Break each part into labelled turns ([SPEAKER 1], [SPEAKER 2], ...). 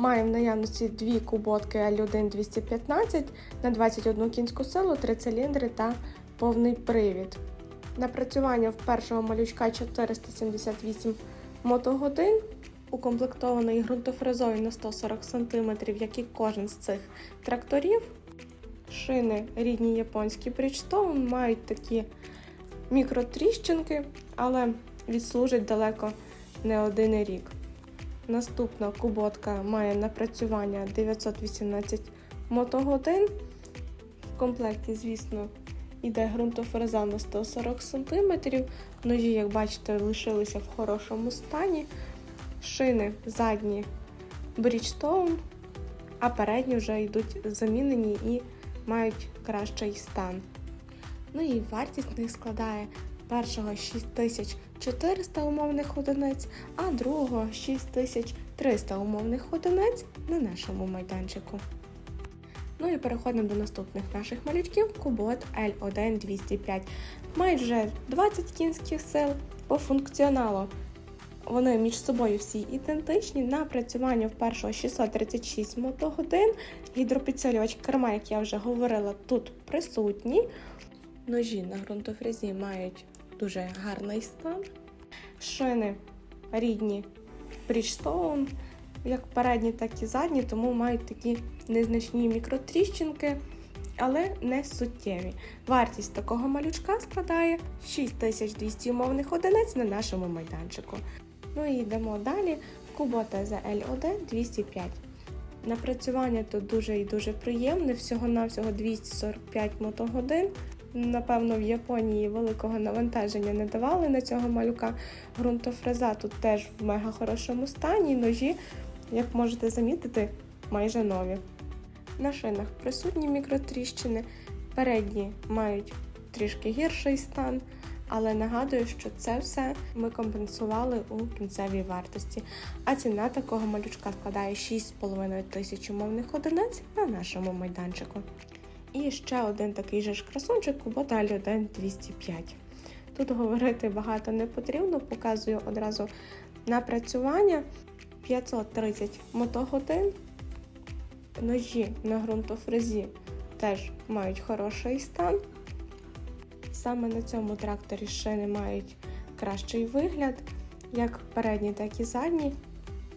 [SPEAKER 1] Має в наявності дві куботки L1 215 на 21 кінську силу, 3 циліндри та повний привід. Напрацювання в першого малючка 478 мотогодин, укомплектований ґрунтофрезою на 140 см, як і кожен з цих тракторів. Шини рідні японські Bridgestone мають такі мікротріщинки, але відслужить далеко не один рік. Наступна куботка має напрацювання 918 мотогодин. В комплекті, звісно, йде ґрунтофреза на 140 см. Ножі, як бачите, лишилися в хорошому стані. Шини задні Bridgestone, а передні вже йдуть замінені і мають кращий стан. Ну і вартість них складає першого 6400 умовних одиниць, а другого 6300 умовних одиниць на нашому майданчику. Ну і переходимо до наступних наших малючків. Кубот L1 205. Мають вже 20 кінських сил по функціоналу. Вони між собою всі ідентичні. Напрацювання в першого 636 мотогодин. Гідропідсилювач керма, як я вже говорила, тут присутній. Ножі на ґрунтофрезі мають дуже гарний стан. Шини рідні Bridgestone, як передні, так і задні, тому мають такі незначні мікротріщинки, але не суттєві. Вартість такого малючка складає 6200 умовних одиниць на нашому майданчику. Ну і йдемо далі. Кубота ZL1 205. Напрацювання тут дуже і дуже приємне, всього-навсього 245 мотогодин. Напевно, в Японії великого навантаження не давали на цього малюка. Ґрунтофреза тут теж в мега хорошому стані. Ножі, як можете замітити, майже нові. На шинах присутні мікротріщини, передні мають трішки гірший стан, але нагадую, що це все ми компенсували у кінцевій вартості. А ціна такого малючка складає 6,5 тисяч умовних одиниць на нашому майданчику. І ще один такий же ж красунчик Kubota L1 205. Тут говорити багато не потрібно, показую одразу напрацювання 530 мотогодин. Ножі на ґрунтофрезі теж мають хороший стан. Саме на цьому тракторі шини мають кращий вигляд, як передні, так і задні.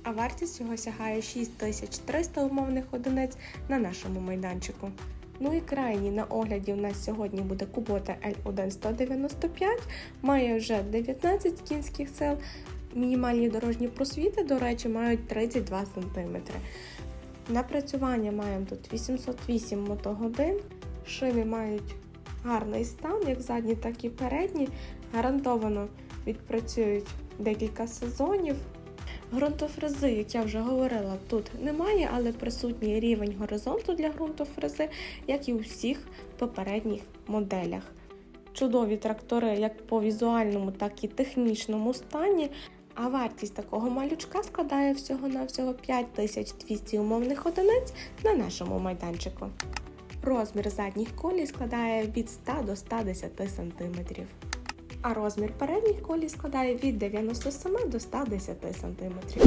[SPEAKER 1] А вартість його сягає 6300 умовних одиниць на нашому майданчику. Ну і крайній на огляді у нас сьогодні буде Kubota L1 195, має вже 19 кінських сил. Мінімальні дорожні просвіти, до речі, мають 32 см. Напрацювання маємо тут 808 мотогодин. Шини мають гарний стан, як задні, так і передні. Гарантовано відпрацюють декілька сезонів. Ґрунтофрези, як я вже говорила, тут немає, але присутній рівень горизонту для ґрунтофрези, як і у всіх попередніх моделях. Чудові трактори як по візуальному, так і технічному стані. А вартість такого малючка складає всього-навсього 5200 умовних одиниць на нашому майданчику. Розмір задніх колій складає від 100 до 110 см а розмір передніх колій складає від 97 до 110 см.